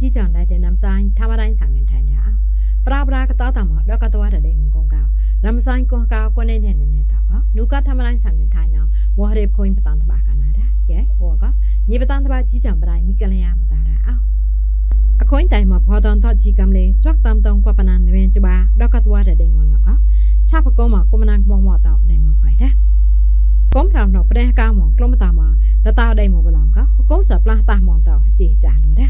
ကြီးကြောင်လိုက်တဲ့နမ်ဆိုင်ထမတိုင်းဆောင်နေထိုင်တာပရာပရာကတာတာမှာတော့ကတော့တဲ့မကုန်းကရမ်ဆိုင်ကွန်ကာကွ kom ram no pre ka mo klom ta ma la ta dai mo balam ka ko sa pla ta mo ta chi cha lo da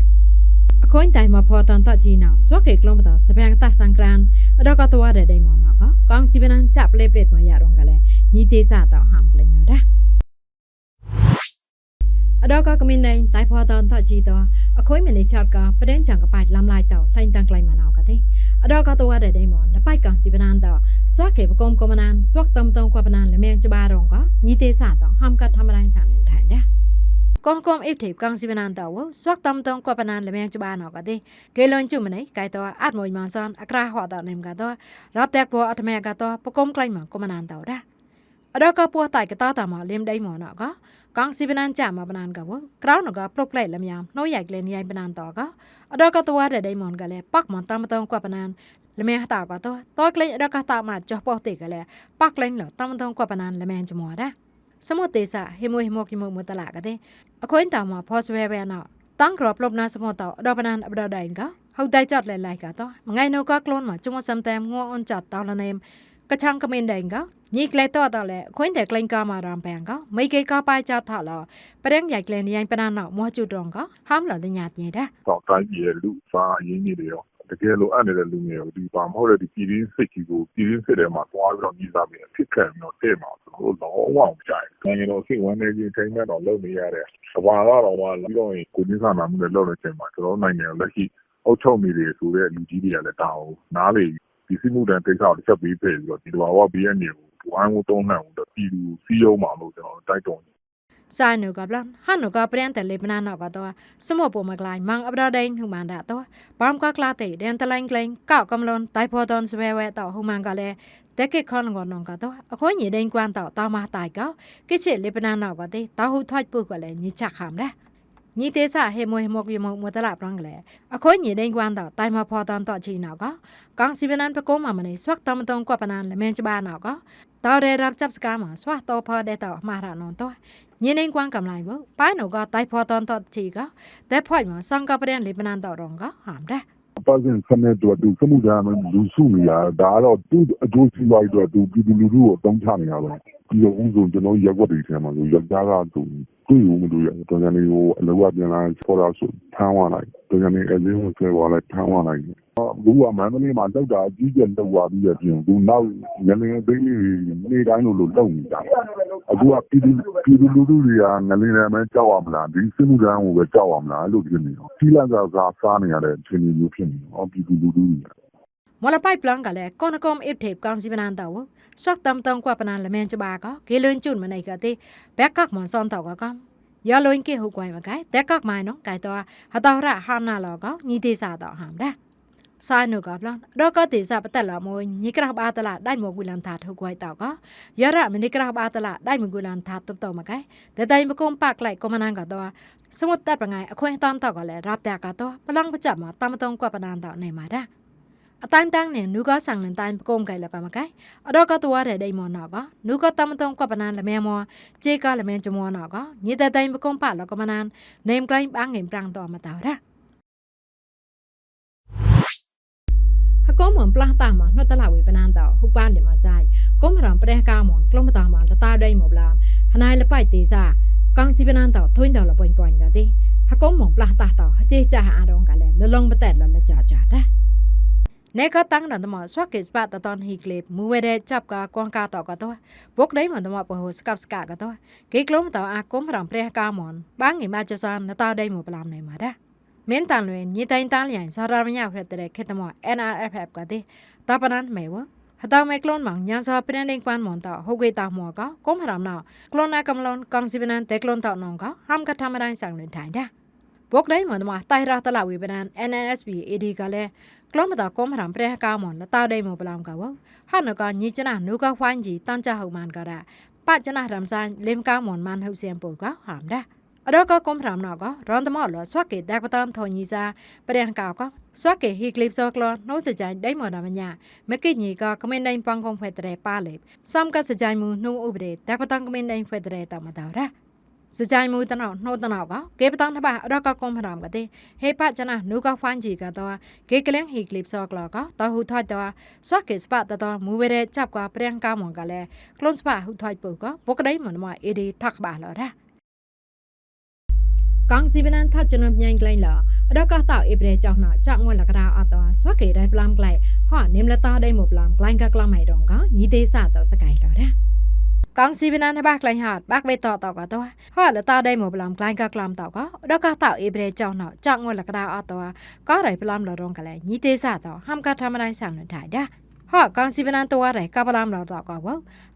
អកូនតៃមកផតនតជីណោសវកេក្លំតសភាំងតសង្ក្រានអដកតវរដេមណកកងស៊ីបណានចាប់លេប្រេតមកយ៉ារងកលែញីទេសាតហាំក្លែងណរ៉ា អដកក៏មានណៃតែផតនតជីតអខុយមាននេះចតក៏ប្រេងចង្កបាច់ឡំឡាយតលែងតាំងក្លែងមកណៅក៏ទេអដកក៏តវ៉ាដែរដែរមកលបាច់ក៏ស៊ីបណានតស្វាក់គេបកុំកុំណានស្វាក់តំតងក៏បណានលមៀងច្បារងក៏ញីទេសាតហំក៏ធម្មរៃសានថែដែរកងកងអ៊ីបទេកងស៊ីបណានតវស្វាក់តំតងក៏បណានលមៀងច្បារណក៏ទេគេលនជុំណៃកៃតអាចមួយម៉ងសនអក្រាហតតនេមក៏តរាប់តែកពោអត់មែក៏តបកុំក្លែងមកកុំណានតដែរអដកក៏ពោះតៃក៏តតាមលឹមដៃមកណក៏ កងស៊ីបណានចាមកបណានកវក្រៅនកប្លុកលែកលំយ៉ាងនោះយ៉ាក់លែនយ៉ាយបណានតកអដកតវ៉ាដែលដៃមនកលែប៉កមន្តមតងកបណានលំយ៉ាងតកតតក្លែងអដកតមកចុះប៉ោះទេកលែប៉កក្លែងលតមតងកបណានលំយ៉ាងចមរ៉ាសមតេសាហេមួយហេមកយមមតឡាកទេអខុញតមកផសវេវេណោតាំងក្របលប់ណាសមតអដបណានអបដដៃកហៅដៃចតលែឡៃកតងៃនោះក៏ខ្លួនមកជុំសំតែងងអនចតតលនេម မတော့အဒပနန်အဘဒဒိုင်ကဟုတ်တိုက်ကြလဲလိုက်ကတော့မငိုင်နောကကလွန်မှာကျမစမ်တဲငေါအွန်ချတ်တောင်းလနေကချန်ကမင်းဒိုင်ကညိကလက်တော့တော့လေအခွင့်တဲ့ကလင်ကာမာရမ်ပန်ကမိကေကပိုက်ချထလာပရင်ရိုက်ကလင်ညိုင်ပနာနော်မောချူတုံကဟမ်လာတဲ့ညတ်နေတာတော့တိုင်းပြည်ရဲ့လူစားအရင်းကြီးတွေရောတကယ်လို့အဲ့နေတဲ့လူငယ်ကိုဒီပါမဟုတ်တဲ့ဒီပြည်ရင်းစိတ်ကြီးကိုပြည်ရင်းစစ်ထဲမှာသွားပြီးတော့ညီစားပြီးဖြစ်ခံပြီးတော့တဲ့မှာဆိုတော့လောဝအောင်ကြိုက်တယ်။နိုင်ငံတော်စိတ်ဝမ်းနေခြင်းထိမ့်မဲ့တော့လုပ်နေရတဲ့။ဘာသာတော့မှပြီးတော့ကိုကြီးစားနာမှုနဲ့လုပ်နေချိန်မှာကျွန်တော်နိုင်ငံလက်ရှိအုပ်ချုပ်နေတယ်ဆိုတဲ့လူကြီးတွေကလည်းတောင်းနားလေ ဒီစစ်မှုတန်းတိတ်ဆောက်တစ်ချက်ပြီးပြေပြီးတော့ဒီလိုဘာဝ BN ကိုဝိုင်းဝန်းတုံးနှံ့တော့ပြည်သူစီးရုံးမှာလို့ကျွန်တော်တိုက်တွန်း sai nu ka plan han nu ka prian te le bna na ka to smo po ma klai mang abra dai hu man da to bam ka kla te den ta lain klein ka kam lon tai pho ton sve we to hu man ka le တက်ကိခွန်ငေါနုံကတော့အခွင့်ညီဒိန်ကွမ်တော့တာမတိုက်ကကိချေလေပနာနောက်ကတဲ့တာဟုထိုက်ပုတ်ကလည်းညီချခမ်တဲ့ ညီတေစာဟေမွေမောကယမမတလာပရံကလေအခွင့်ညီဒိန်ကွမ်တော့တိုင်မဖော်တန်တော့ချီနောက်ကကောင်စီပနန်ပကောမမနေဆွတ်တမတုံကွပနန်လမင်ချဘာနောက်ကတော်ရရပ် chấp စကားမှာဆွတ်တော့ဖော်တဲ့တော့မှာရနုံတော့ညင်းနေကွမ်ကမလိုက်ဘူးပိုင်းနောကတိုင်ဖော်တန်တော့ချီကတဲ့ဖွိုက်မှာစံကပရန်လေပနန်တော့ရောကဟမ်တဲ့ပတ်စင်ခနဲ့တော့သူစမှုဒါမှလူစုနေရဒါကတော့သူ့အကျိုးစီးပွားရေးတော့သူပြည်သူလူထုကိုအသုံးချနေရပါပြီးတော့ဦးဆုံးကျွန်တော်ရက်ွက်တွေထဲမှာဆိုရက်သားကသူတွေ့ဦးမလို့ရတော့ကျွန်တော်ကိုအလောကပြန်လာခေါ်လာဆိုထမ်းသွားလိုက်ကျွန်တော်အလင်းကိုဆွဲသွားလိုက်ထမ်းသွားလိုက်ဘူးကမန္တလေးမှာတောက်တာအကြီးကျယ်လောက်သွားပြီးတော့ပြင်သူနောက်ငလင်းသိန်းနေတိုင်းလို့လို့လုံနေတာအခုကပြည်သူပြည်သူလူထုတွေကငလင်းနဲ့ပဲကြောက်ရမလားဒီစစ်မှုထမ်းကိုပဲကြောက်ရမလားလို့ဖြစ်နေတော့ကြီးလန့်စာစားစားနေရတဲ့အခြေအနေမျိုးဖြစ်နေတော့ပြည်သူလူထုတွေ မလပိုက်ပလန်ကလည်းကောနကုမ်အစ်ထေကန်စီပနန်တောဆွတ်တမ်တန်ကွပနန်လမန်ချဘာကဂေလွန်ချွန်မနိုင်ကတဲ့ဘက်ကတ်မွန်စွန်တောကကရလွင်ကေဟုတ်ကွိုင်မကဲတက်ကတ်မိုင်နော်ကဲတော့ဟတော်ရဟာနာလောကညီတေစာတော့ဟမ်ဒါဆိုင်နုကပလန်တော့ကတိစာပတက်လာမွညိကရဘာတလာဒိုင်မဂူလန်သာထုတ်ကွိုင်တော့ကရရမနိကရဘာတလာဒိုင်မဂူလန်သာတုတ်တော့မကဲဒတိုင်မကုံပတ်လိုက်ကွန်မနန်ကတော့စမတ်တပ်ပငိုင်အခွင့်တမ်းတော့ကလည်းရပ်တဲ့ကတော့ပလန်ပချက်မှာတမတုံကွပနန်တော့နေမှာဒါ အတိုင်းတန်းနဲ့နုကဆောင်လန်တိုင်းပကုံကဲလကမကဲအတော့ကတော်ရတဲ့ဒိမနောကနုကတမတုံကွပနန်လမဲမောဂျေကလမဲချမောနောကညတဲ့တိုင်းပကုံပါလကမနန်နေမ်ကလိုင်းပန်းငင်ပရန်တော်မတော်ရဟကောမွန်ပလာတာမနှတ်တလာဝေပနန်တော့ဟုတ်ပါလေမဆိုင်ကောမရံပရဲကာမွန်ကလုံးမတာမလတာဒိမဘလာဟနိုင်လပိုက်သေးစားကောင်စီပနန်တော့ထွင်းတော်လပွင်ပွင်ကတဲ့ဟကောမွန်ပလာတာတော့အကျေချာအားတော့ကလည်းလလုံးမတက်လလကြကြတဲ့ နေကတန်းတော့မဆွာကိစပတ်တန်ဟီကလစ်မူဝဲတဲ့ chấp ka kon ka to ka to bok dai mon mo po skap ska ka to ke klom to a kom ram pre ka mon ba ngi ma cha san na ta dai mo plam nei ma da min tan lwe ni tain tan lian sa ra nya phre tere khet mo nrff ka de ta panan me wo ဟတောင်မဲကလွန်မောင်ညာစာပရန်ဒင်းကွမ်မွန်တော့ဟုတ်ကေတာမောကကုမရမ်နာကလွန်နာကမလွန်ကောင်စီပနန်တဲကလွန်တော့နောကဟမ်ကထမရန်ဆောင်လင်ထိုင်တဲ့ဘုတ်တိုင်းမွန်မတိုင်ရာတလာဝေပနန် NNSB AD ကလည်း กล้องมาต่อกมหรามเปรหกาวมอนแล้วตาได้หมอปลามกาวฮันนกอนีจนะนูก็ควานจีตันจะหกมันก็ได้ปัจจนะรำซานเล่มกาวมอนมันเฮาเสียมปูก็หามได้อดก็กมหรามนอก็ร้อนตมอลอสวกเกดดักปตามทอนีซาเปรหกาวก็สวกเกฮีคลิปซอกลอนูสจายได้หมอนามัญญาเมื่อกี้นีก็คอมเมนต์ได้ปังคงเฟตเรป้าเล็บซ้ำก็สจายมูนูอุบเดดักปตามคอมเมนต์ได้เฟตเรตามมาดาวระ စကြိုင်မူတနောနှုတ်တနောကကေပတမ်ထဘာအတော့ကကွန်ဖရမ်ကတဲ့ဟေပချနာနုကဖန်ဂျီကတော့ကေကလန်ဟီကလစ်ဆောကလကတဟူထွတ်တော့ဆွာကေစပတ်တော့မူဝဲတဲ့ချပ်ကပရန်ကာမွန်ကလည်းကလွန်စပါဟူထွတ်ပုကပုကဒိုင်မနမအေဒီထက်ပါလောရာ gang si banan tha chun myang klein la ada ka ta ebre chau na cha ngwa la kra a to swa ke dai plam klai ha nim la ta dai mo plam klein ka klam mai dong ka ni te sa to sakai la da gang si banan ba klein ha bak be to to ka to ha la ta dai mo plam klein ka klam to ka ada ka ta ebre chau na cha ngwa la kra a to ka dai plam la dong ka le ni te sa to ham ka tham dai sang na dai da ဟောကောင်စီပနန်တော့ရဲကပလမ်တော့တော့ကော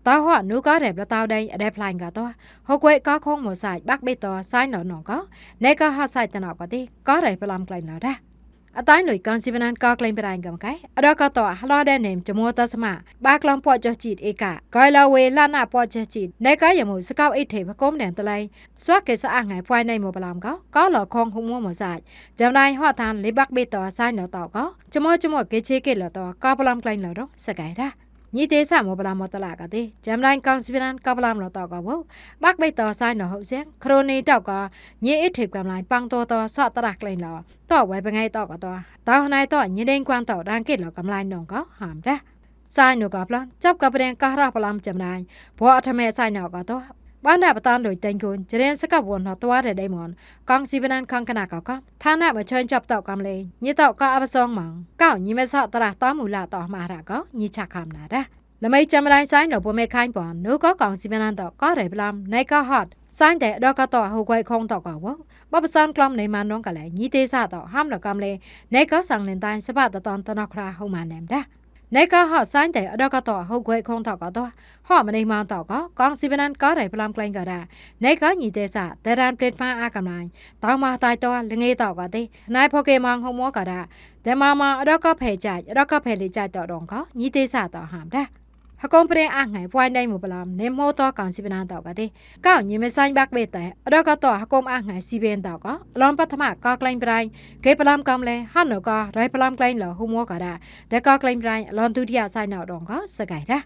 တာဟောနုကားရဲပတောက်တိုင်းအရဲဖလိုင်းကတော့ဟောကွဲကားခုံးမဆိုင်ဘက်ဘေတော့ဆိုင်တော့နော်ကောနေကဟာဆိုင်တနော်ကတိကားရဲပလမ်ကလိုင်းလာတဲ့ အတိုင်းလွေကန်စီပနန်ကားကလိုင်းပရိုင်ကမကိုအတော့ကတော့ဟလာတဲ့နေဂျမောတစမဘာကလမ်ပေါ်ချချီအေကဂိုင်လာဝေလာနာပေါ်ချချီနေကရမှုစကောက်အိတ်ထေပကုံးတဲ့တလိုင်းစွာကေစအငိုင်ဖွိုင်းနိုင်မပလမ်ကောကောလောခေါခုံမမဆိုင်ဂျမ်နိုင်ဟော့တန်လေဘက်ဘေတော့ဆိုင်တော့တော့ကောဂျမောဂျမောကေချေကေလောတော့ကာပလမ်ကလိုင်းလောတော့စကိုင်ရာ ညီတေဆာမောပလာမောတလာကတဲ့ဂျမ်လိုက်ကောင်စီပန်ကပလာမလို့တော့ကဘောဘက်ဘိတ်တော်ဆိုင်တော့ဟုတ်စင်ခရိုနီတော့ကညီအထိပ်ကံလိုက်ပန်းတော်တော်ဆော့တရကလိန်လောတော့ဝဲပငိုင်းတော့ကတော့တောင်းနိုင်တော့ညီဒင်းကွမ်တော့ရန်ကိလောကမလိုက်နုံကဟမ်ဒါဆိုင်နုကပလန်จับกับเรนกะระปลามจำนายบ่อทะเมဆိုင်တော့ကတော့บ้านนาปตานโดยเต็งกุนเจริญสกับวนหอตัว ပန်းနာပတန်လို့တန်ကုန်ကျရင်စကပ်ဝန်တော့တွားတဲ့ဒိမွန်ကောင်စီဗနန်ခန့်ကနာကောက်ကဌာနမချွန်ချပ်တော့ကမလေးညစ်တော့ကအပစောင်းမောင်ကောက်ညီမဆော့တရာတော်မူလာတော့မှာရကောညစ်ချခမ်နာတာလမိတ်ချမလိုင်းဆိုင်တော့ပေါ်မဲခိုင်းပွန်နိုကောကောင်စီဗနန်တော့ကောရဲပလမ်နိုင်ကဟတ်ဆိုင်တဲ့တော့ကတော့ဟိုခွိုင်ခုံတော့ကောဘပစန်ကလမ်နေမန်နွန်ကလေးညီသေးစတော့ဟမ်တော့ကမလေးနိုင်ကဆောင်နေတိုင်းစပတ်တတန်တနခရာဟိုမန်နေမ်တာ နေကဟဆိုင်တဲ့အတော့ကတော့ဟုတ်ခွဲခုံတော့ကတော့ဟောမနေမန်တော့ကကောင်စီပနန်ကားရပလမ်ကလိုင်းကရာနေကညီတဲ့စာတရန်ပလက်ဖန်အကမလိုင်းတောင်းမတိုင်တော့လငယ်တော့ကတဲ့နိုင်ဖိုကေမန်ဟုံမောကရာဒမမအတော့ကဖဲကြိုက်အတော့ကဖဲလေးကြိုက်တော့တော့ကညီသေးစာတော့ဟမ် ฮกงเปรอ่ะไงพวนได้หมดปลามเนมโมตอกังสิเป็นอันตอกะติก้าวยิมซันบักเบแต่ดอกก็ต่อฮกงอ่ะไงสิเป็นตอกะลอมปัทมะก็กลายปรายเกปลามกําเลยหันนก็ไรปลามกลายเหลอหุมัวก็ได้แต่ก็กลายปรายลอมตุติยะไซนอดองก็สกายดะ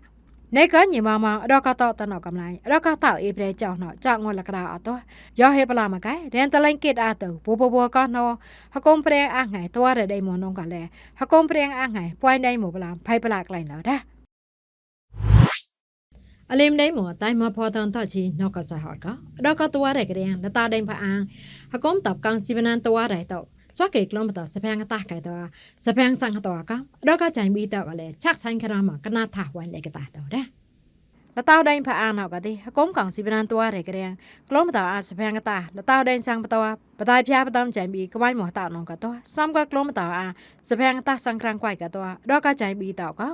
ในก็ยิมมาดอกก็ต่อตนอกกําไลดอกก็ต่อเอเปรจอกเนาะจอกงอนละกราอตอยอเฮปลามะไกเรียนตะลังเกตอาตอบัวบัวก็นอฮกงเปรอ่ะไงตัวได้มอนงก็แลฮกงเปรอ่ะไงพวนได้หมดปลามไผปลากลายเหลอดะ အလင်းတိုင်းမောတိုင်မဖော်တန်တချီနောက်ကစားဟော့ကအတော့ကတော်ရတဲ့ကရင်လတာတိုင်းဖအန်ဟကုံတပ်ကန်စီဗနန်တော်ရတဲ့တော့สวกเกกลอมตอสะแพงตาไกตอสะแพงสังตอกะดอกกะจังบีตอกะเลชักสันครามากะนาทาวันเลกตาตอเดละตาวไดพะอานอกะติหกอมกังสิบนันตัวเรกะเรงกลอมตออาสะแพงตาละตาวไดสังปตอปตายพยาปตามจังบีกะไว้หมอตานองกะตอซัมกะกลอมตออาสะแพงตาสังครังไกวกะตอดอกกะจังบีตอกะ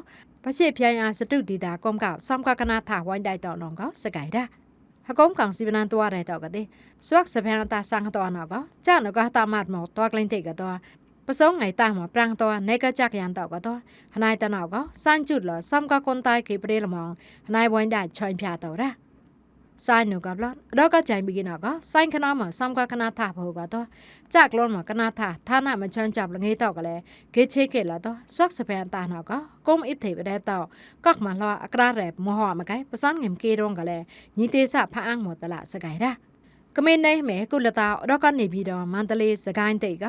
ပစိပြိုင်အားစတုဒီတာကွန်ကောက်စမ်ကကနာထဝိုင်းတိုက်တော်နောကစကိုင်ဒါဟကုံကောင်စီဗနန်ตัวရဲတော့ကတဲ့ဆွတ်စပန်တာဆန်တော့နောကကြာနကတာမတ်မောတော့ကလင်းတဲ့ကတော့ပစုံငိုင်တာမပရန်တော့နေကကြက်ရန်တော့ကတော့ဟနိုင်တနောကစန်ကျွတ်လစမ်ကကွန်တိုင်ကေပရေလမောင်ဟနိုင်ဝိုင်းဒါချွိုင်းပြတော့ရာ ဆိုင်နုကဘလတော့ကကြိုင်ဘီကနာကဆိုင်ခနာမစမ်ကကနာထဘောကတော့ကြက်လုံးမကနာထဌာနမချွန်ကြပ်လငေးတော့ကလေးဂေချေကေလာတော့ဆွတ်စပန်တာနောကကုံအစ်ထေပတဲ့တော့ကောက်မလောအကရာရဲမဟောမကဲပစန်ငင်ကေရုံကလေးညီတေစဖအန်းမောတလာစကိုင်ရာ ကမင်းနေမဲကုလတာတော့ကနေပြီးတော့မန္တလေးစကိုင်းတိတ်က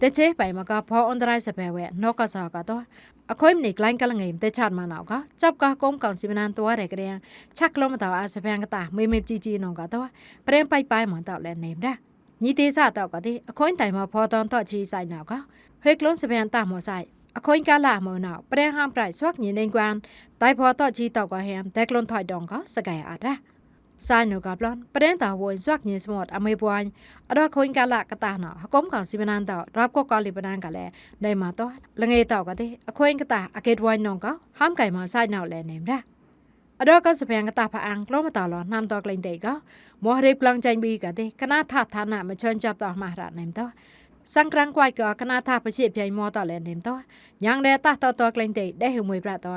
တချေပိုင်မကဖောအွန်ဒရိုက်စပဲဝဲနော့ကစားကတော့အခွိမနေကလိုင်းကလငိမ်တဲ့ချတ်မနောက်ကจับကကုန်းကောင်စီမနန်တော်ရဲကရင်ချက်ကလုံးမတော်အစပန်ကတာမေမေជីជីနောကတော့ပရင်ပိုက်ပိုင်မတော့လဲနေမလားညီသေးစတော့ကတဲ့ အခွင့်တိုင်မှာဖော်တော်တော့ချီဆိုင်နောက်ကဟေကလုံးစပန်တာမောဆိုင်အခွင့်ကလာမောနောက်ပရင်ဟမ်ပရိုက်ဆွတ်ညီနေကွမ်တိုင်ဖော်တော့ချီတော့ကဟမ်ဒက်ကလွန်ထိုက်ဒေါန်ကစကဲအားဒါ ซานกาบลอนประเด็นต่อวนสวักเนสมดอเมบวานอดอคนกาละกตาหนอก้มของสิบนานต่อรับก็กอลิบนานกะแลได้มาตอดละเงยต่อกะติอควยกตาอเกดวนนองก็ห้ามไก่มาซานนอแลเนมดาอดอก็สเปยงกตาพะอังกลมาต่อหลอนนำตอกลิงเตก็มัวรีบลังใจบีกะติคณะทัดฐานะมาชนจับต่อมาระเนมตอสังครังกวายก็คณะทาประเชียเพียงมอต่อแหลนเนมต่อยังได้ตาต่อตัวกลิงเตได้หืมวยประต่อ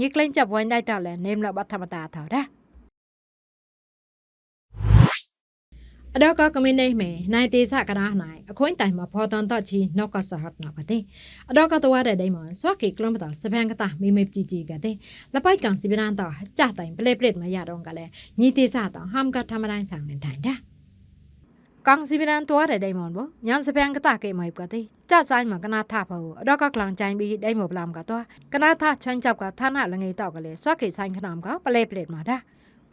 ยิกลิงจับไว้ได้ต่อแหลนเนมละบัตธรรมตาเท่าด้ อดก็กไม่ได้แม่นตีสะกระดาษนายอคุยแต่มาพอตอนต่อชีนกก็สหัสนอกกันเตอดก็ตัวได้ได้หมอนสวักกลมต่อสเปนก็ตามีเมจีจีกันเตแล้วไปกังสิบินานต่อจ่าแต่งเปลเปลดมายาดองกันเลยนี่ตีสะต่อห้ามก็ธรรมดาสั่งเดินแทนได้กังสิบินานตัวได้ได้หมอนบ่ยันสเปนก็ตาเกะมาอีกกันเตจ่าสายเมือนกนาท่าเผาอดก็กลางใจบีได้หมดลามกันตัวกนาท่าชนจับกับท่าหน้าละไงต่อกันเลยสวักกสายขนามก็เปลเปลดมาได้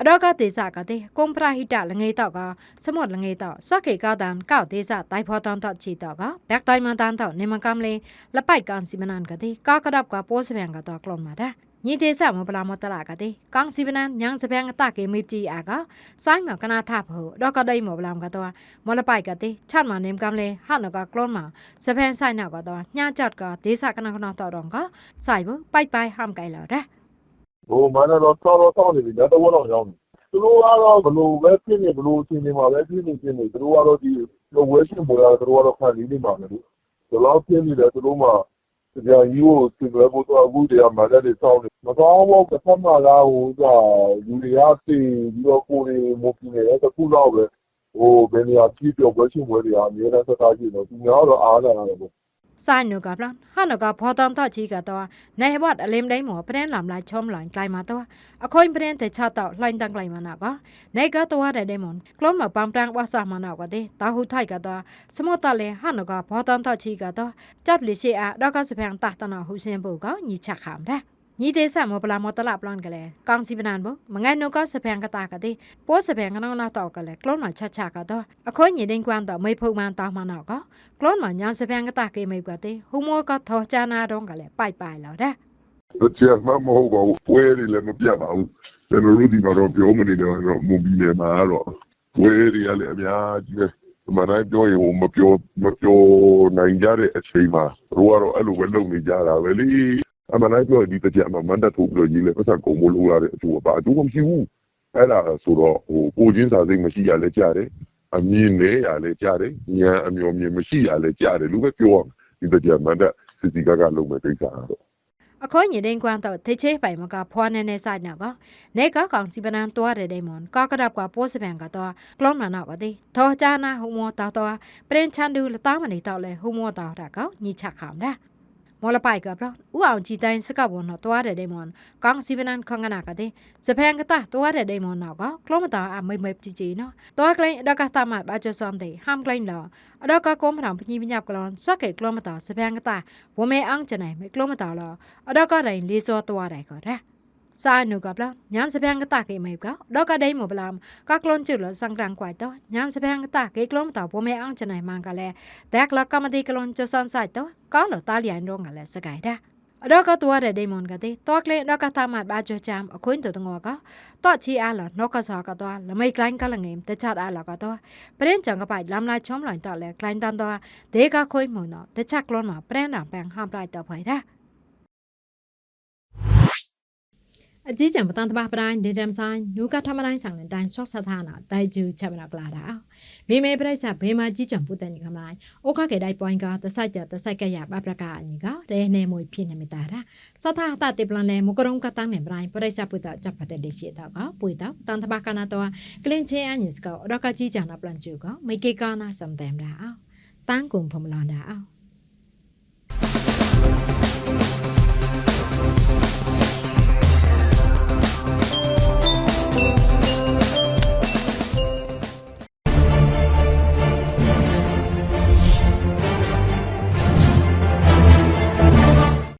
အတော့ကတေစကတဲ့ကွန်ပရာဟိတလငယ်တော့ကစမတ်လငယ်တော့ဆွာကေကတန်ကောက်တေစတိုင်ဖော်တန်တော့ချီတော့ကဘက်တိုင်မန်တန်တော့နေမကမ်လေလပိုက်ကန်စီမနန်ကတဲ့ကာကရပ်ကပိုးစပန်ကတော့ကလွန်မှာဒါညီတေဆာမပလာမတလာကတဲ့ကောင်စီပနန်ညံစပန်ကတကေမိတီအာကဆိုင်မကနာထဖို့တော့ကဒိမဘလမ်ကတော့မလပိုက်ကတဲ့ချတ်မနေကမ်လေဟာနကကလွန်မှာစပန်ဆိုင်နောက်ကတော့ညချတ်ကဒေသကနကနတော့တော့ကဆိုင်ဘပိုက်ပိုက်ဟမ်ကိုင်လာတဲ့ ဟိုမနတော့တော်တော်တောင်းနေပြီလက်တော့တော့ရောက်နေသူတို့ကတော့ဘလို့ပဲဖြစ်နေဘလို့အချိန်နေမှာပဲဖြစ်နေဖြစ်နေသူတို့ကတော့ဒီဝဲရှင်ပေါ်လာသူတို့ကတော့ခံနေနေမှာလေဒီလောက်ဖြစ်နေတယ်သူတို့မှကြာယူကိုစင်ရဖို့တော့အခုတည်းကမလက်တွေစောင်းနေမကောင်းတော့တစ်ဖက်မှာလားဟိုကလူတွေကတည်ပြီးတော့ကိုယ်တွေမပြင်းနေတယ်တခုတော့ပဲဟိုဘယ်နေရာကြည့်ပြောဝဲရှင်ပွဲတွေကအများနဲ့ဆက်သားကြည့်တော့သူများတော့အားလာတယ်ပေါ့ စာนูกับลอนฮันนูกับพอตอมทอชีกับตัวในบอดอเลมได้หมอประเด็นหลำลายชมหลังไกลมาตัวอคอยประเด็นแต่ชาต่อลายตังไกลมาหนักก็ในก็ตัวได้ได้หมอนกลมมาปังปรางว่าสามาหนักกว่าเดตาหูไทยกับตัวสมอตะเลยฮันนูกับพอตอมทอชีกับตัวจับลิเชียดอกก็สเพียงตาตนาหูเซียนบุก็ยิชักขามได้ ညီသေးဆမပလာမတလပလန်ကလေးကောင်စီပနန်ဘမငဲနုကစပန်ကတာကတဲ့ပိုးစပန်ကနောနာတော့ကလေးကလုံးမချချကတော့အခွင့်ညီဒင်းကွမ်တော့မေဖုံမန်တောင်းမနောက်ကကလုံးမညာစပန်ကတာကေမေကတဲ့ဟူမောကထောချာနာတော့ကလေးပိုက်ပိုက်လာတဲ့။ကျန်မှမဟုတ်ပါဘူး။ပွဲတွေလည်းမပြတ်ပါဘူး။ကျွန်တော်တို့ဒီမှာတော့ပြောမနေတော့တော့မူဘီနယ်မှာတော့ပွဲတွေကလည်းအများကြီးပဲ။ဒီမှာတိုင်းပြောရင်ဟိုမပြောမပြောနိုင်ကြတဲ့အချိန်မှာတို့ကတော့အဲ့လိုပဲလုပ်နေကြတာပဲလေ။ အမှန်တိုင်းပြောရင်ဒီတစ်ချက်မှာမန်တက်ထုတ်ပြီးတော့ရေးလဲပတ်သက်ကုန်မလို့ရတဲ့အကျိုးပါအကျိုးမရှိဘူး။အဲ့ဒါဆိုတော့ဟိုကိုချင်းစာစိတ်မရှိရလဲကြားတယ်။အမြင်နဲ့ရလဲကြားတယ်။ဉာဏ်အမျော်မြင်မရှိရလဲကြားတယ်လို့ပဲပြောရမယ်ဒီတစ်ချက်မန်တက်စစ်စီကကလုပ်မဲ့ကိစ္စကတော့အခွင့်ညီဒင်းကွမ်တော့တေချေပိုင်မကဖွာနေနေဆိုင်နောက်ကနေကကောင်စီပနန်တွားတဲ့ဒိမွန်ကကရပ်ကပိုးစပန်ကတော့ကလုံးမနောက်ကတဲ့ထောချာနာဟူမောတောက်တော့ပရင်ချန်ဒူလတာမနီတော့လေဟူမောတောက်တာကောညီချက်ခမ်တဲ့ မော်လပိုက်ကပလဥအောင်ကြည်တိုင်းစကဘွန်တော့တွားတဲ့ဒိမွန်ကောင်စီပနန်ခငနာကတဲ့ဂျပန်ကတာတွားတဲ့ဒိမွန်နောက်ကကလုံးမတာအမိမိကြည်ကြည်နော်တွားကလိုင်းအဒကတာမဘာချွန်တဲ့ဟမ်ကလိုင်းလောအဒကကုံမရံပညိပညပ်ကလွန်ဆွက်ကဲကလုံးမတာဂျပန်ကတာဝမဲအောင်ချနိုင်မကလုံးမတာလောအတော့ကတိုင်းလေးစောသွားတယ်ခေါ်တဲ့ စာနုကပလညန်စပန်ကတာကေမေကတော့ကဒိမဘလမ်ကကလွန်ချူလစံကရန်ကွိုက်တော့ညန်စပန်ကတာကေကလုံးတော့ပုံမဲအောင်ချနိုင်မှန်ကလည်းဒက်လကမဒီကလွန်ချစန်ဆိုင်တော့ကောလတာလျန်တော့ကလည်းစကိုင်တဲ့အတော့ကตัวတဲ့ဒိမွန်ကတဲ့တော့ကလေတော့ကတာမတ်ဘာချချမ်အခွင့်တော်ငေါကတော့ချီအားလနော့ကစားကတော့လမိတ်ကလိုင်းကလငိမ်တချတ်အားလကတော့ပရင်ချံကပိုက်လမ်လာချုံလိုင်းတော့လေကလိုင်းတန်တော့ဒေကခွိမုံတော့တချက်ကလွန်မှာပရင်နာပန်ဟမ်ပလိုက်တော့ဖိုင်တဲ့ အကြီးကျယ်မတန်တပါပတိုင်းဒေဒမ်ဆိုင်နူကထမတိုင်းဆောင်တဲ့တိုင်းဆော့ဆသနာတိုင်ကျူချက်မနာကလာတာမိမေပရိစ္ဆဘေမာကြီးကျယ်ပူတန်ညီကမလိုက်အိုခကေတိုင်းပွိုင်းကတဆိုင်ကြတဆိုင်ကရပပရကအညီကရဲနေမွေဖြစ်နေမတာတာစသဟတတေပလန်လေမကရုံကတန်းနေပတိုင်းပရိစ္ဆပူတချက်ဖတဲ့လေရှိတော့ကပွေတော့တန်တပါကနာတော့ကလင်ချေအညစ်ကောရကကြီးကျန်နာပလန်ကျူကမိကေကာနာစမ်တယ်မလားတန်းကုန်ဖမလာတာ